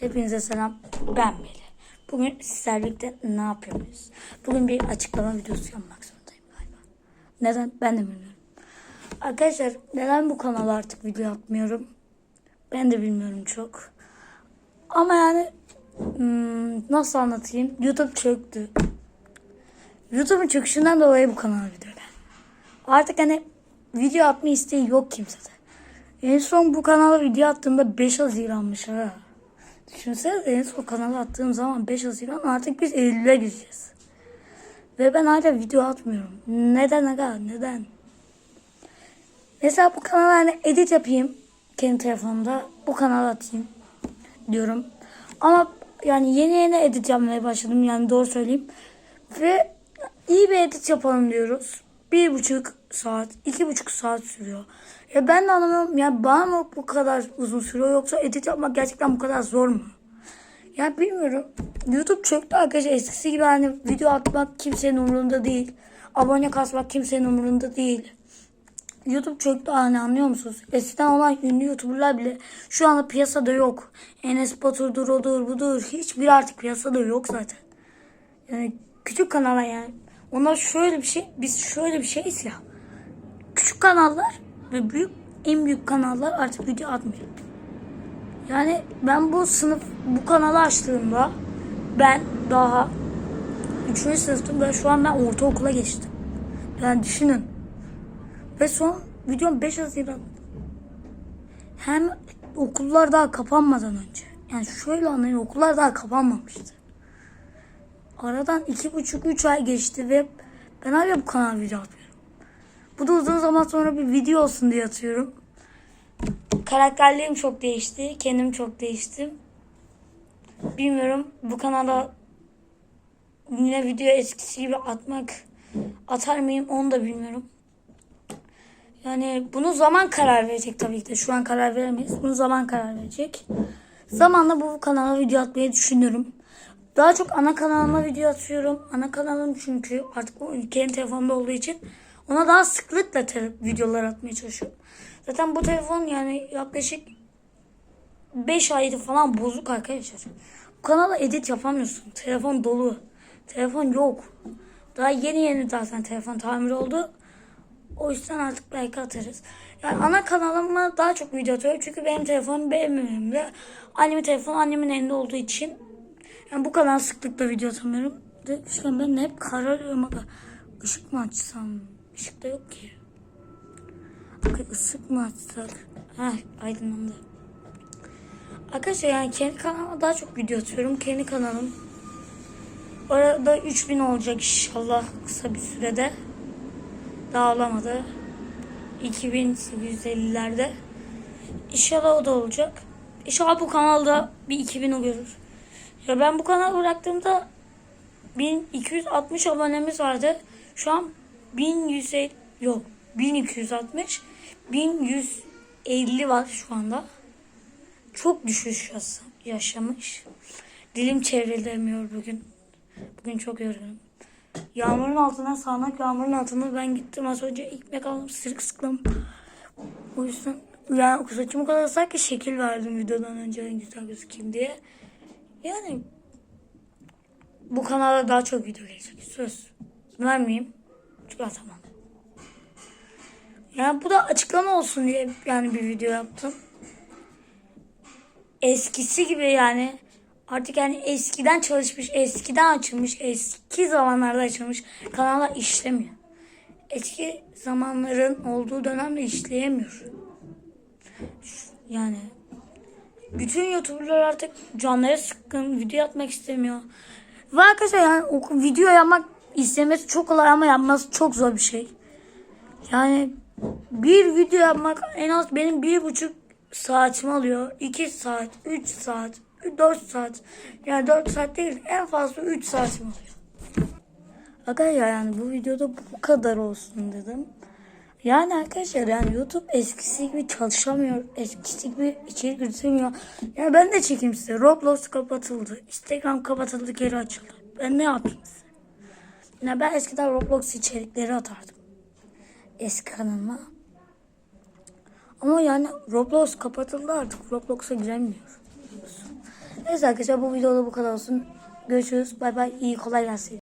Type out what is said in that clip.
Hepinize selam. Ben Melih. Bugün sizlerle birlikte ne yapıyoruz? Bugün bir açıklama videosu yapmak zorundayım galiba. Neden? Ben de bilmiyorum. Arkadaşlar neden bu kanala artık video atmıyorum? Ben de bilmiyorum çok. Ama yani hmm, nasıl anlatayım? YouTube çöktü. YouTube'un çöküşünden dolayı bu kanala video. Artık hani video atma isteği yok kimsede. En son bu kanala video attığımda 5 Haziran'mış ha. Düşünsene en son kanala attığım zaman 5 Haziran artık biz Eylül'e gireceğiz. Ve ben hala video atmıyorum. Neden aga neden? Mesela bu kanala hani edit yapayım kendi telefonumda. Bu kanala atayım diyorum. Ama yani yeni yeni edit yapmaya başladım yani doğru söyleyeyim. Ve iyi bir edit yapalım diyoruz. Bir buçuk saat, iki buçuk saat sürüyor. Ya ben de anlamıyorum ya bana mı bu kadar uzun sürüyor yoksa edit yapmak gerçekten bu kadar zor mu? Ya bilmiyorum. YouTube çöktü arkadaşlar. Eskisi gibi hani video atmak kimsenin umurunda değil. Abone kasmak kimsenin umurunda değil. YouTube çöktü hani anlıyor musunuz? Eskiden olan ünlü YouTuber'lar bile şu anda piyasada yok. Enes Batur'dur, odur, budur. Hiçbir artık piyasada yok zaten. Yani küçük kanallar yani. Onlar şöyle bir şey, biz şöyle bir şeyiz ya. Küçük kanallar ve büyük en büyük kanallar artık video atmıyor. Yani ben bu sınıf bu kanalı açtığımda ben daha 3. sınıftım ve şu an ben ortaokula geçtim. Yani düşünün. Ve son videom 5 Haziran. Hem okullar daha kapanmadan önce. Yani şöyle anlayın okullar daha kapanmamıştı. Aradan iki buçuk üç ay geçti ve ben hala bu kanala video atmıyorum. Bu da uzun zaman sonra bir video olsun diye atıyorum. Karakterlerim çok değişti. Kendim çok değiştim. Bilmiyorum bu kanala yine video eskisi gibi atmak atar mıyım onu da bilmiyorum. Yani bunu zaman karar verecek tabii ki de. Şu an karar veremeyiz. Bunu zaman karar verecek. Zamanla bu kanala video atmayı düşünüyorum. Daha çok ana kanalıma video atıyorum. Ana kanalım çünkü artık o ülkenin telefonunda olduğu için ona daha sıklıkla videolar atmaya çalışıyorum. Zaten bu telefon yani yaklaşık 5 aydır falan bozuk arkadaşlar. Bu kanala edit yapamıyorsun. Telefon dolu. Telefon yok. Daha yeni yeni zaten telefon tamir oldu. O yüzden artık belki atarız. Yani ana kanalıma daha çok video atıyorum. Çünkü benim telefonum benim önümde. Annemin telefonu annemin elinde olduğu için. Yani bu kadar sıklıkla video atamıyorum. De, şu an ben hep kararıyorum. Işık mı açsam? Işık da yok ki. Aga, ısık mı açsak? Heh aydınlandı. Arkadaşlar yani kendi kanalıma daha çok video atıyorum. Kendi kanalım. Orada 3000 olacak inşallah kısa bir sürede. Daha olamadı. 2850'lerde. İnşallah o da olacak. İnşallah bu kanalda bir 2000'i görür. Ya ben bu kanalı bıraktığımda 1260 abonemiz vardı. Şu an 1100 yok 1260 1150 var şu anda. Çok düşüş yaşamış. Dilim çevrilemiyor bugün. Bugün çok yorgunum. Yağmurun altına sağanak yağmurun altına ben gittim az önce ekmek aldım sırık sıklım. O yüzden yani saçımı kadar sanki şekil verdim videodan önce en güzel gözükeyim diye. Yani bu kanalda daha çok video gelecek. Söz vermeyeyim. Çünkü atamam. Yani bu da açıklama olsun diye yani bir video yaptım. Eskisi gibi yani artık yani eskiden çalışmış, eskiden açılmış, eski zamanlarda açılmış kanallar işlemiyor. Eski zamanların olduğu dönemde işleyemiyor. Yani bütün YouTuber'lar artık canları sıkkın, video atmak istemiyor. Ve arkadaşlar yani video yapmak istemesi çok kolay ama yapması çok zor bir şey. Yani bir video yapmak en az benim bir buçuk saatimi alıyor. 2 saat, 3 saat, 4 saat. Yani 4 saat değil en fazla 3 saatimi alıyor. Arkadaşlar yani bu videoda bu kadar olsun dedim. Yani arkadaşlar yani YouTube eskisi gibi çalışamıyor. Eskisi gibi içerik üretemiyor. Yani ben de çekeyim size. Roblox kapatıldı. Instagram kapatıldı geri açıldı. Ben ne yapayım size? Yani ben eskiden Roblox içerikleri atardım. Eski kanalıma. Ama yani Roblox kapatıldı artık. Roblox'a giremiyor. Neyse arkadaşlar bu videoda bu kadar olsun. Görüşürüz. Bay bay. İyi kolay gelsin.